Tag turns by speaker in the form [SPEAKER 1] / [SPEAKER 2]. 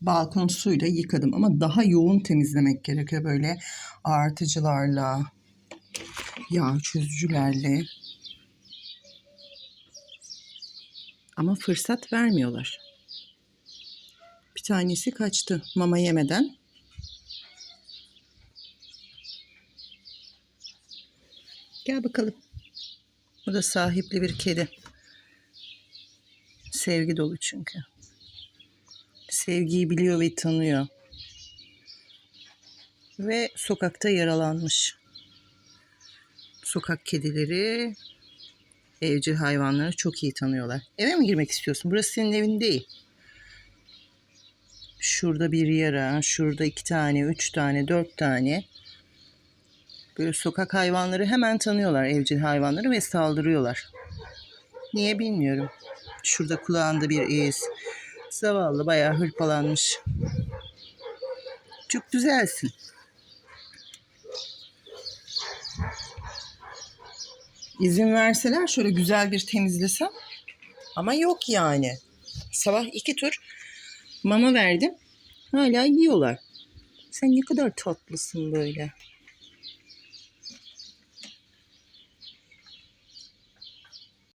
[SPEAKER 1] balkon suyla yıkadım ama daha yoğun temizlemek gerekiyor böyle artıcılarla, yağ çözücülerle. Ama fırsat vermiyorlar. Bir tanesi kaçtı mama yemeden. Gel bakalım. Bu da sahipli bir kedi. Sevgi dolu çünkü. Sevgiyi biliyor ve tanıyor. Ve sokakta yaralanmış. Sokak kedileri evcil hayvanları çok iyi tanıyorlar. Eve mi girmek istiyorsun? Burası senin evin değil. Şurada bir yara, şurada iki tane, üç tane, dört tane. Böyle sokak hayvanları hemen tanıyorlar evcil hayvanları ve saldırıyorlar. Niye bilmiyorum. Şurada kulağında bir iz. Zavallı bayağı hırpalanmış. Çok güzelsin. İzin verseler şöyle güzel bir temizlesem. Ama yok yani. Sabah iki tur mama verdim. Hala yiyorlar. Sen ne kadar tatlısın böyle.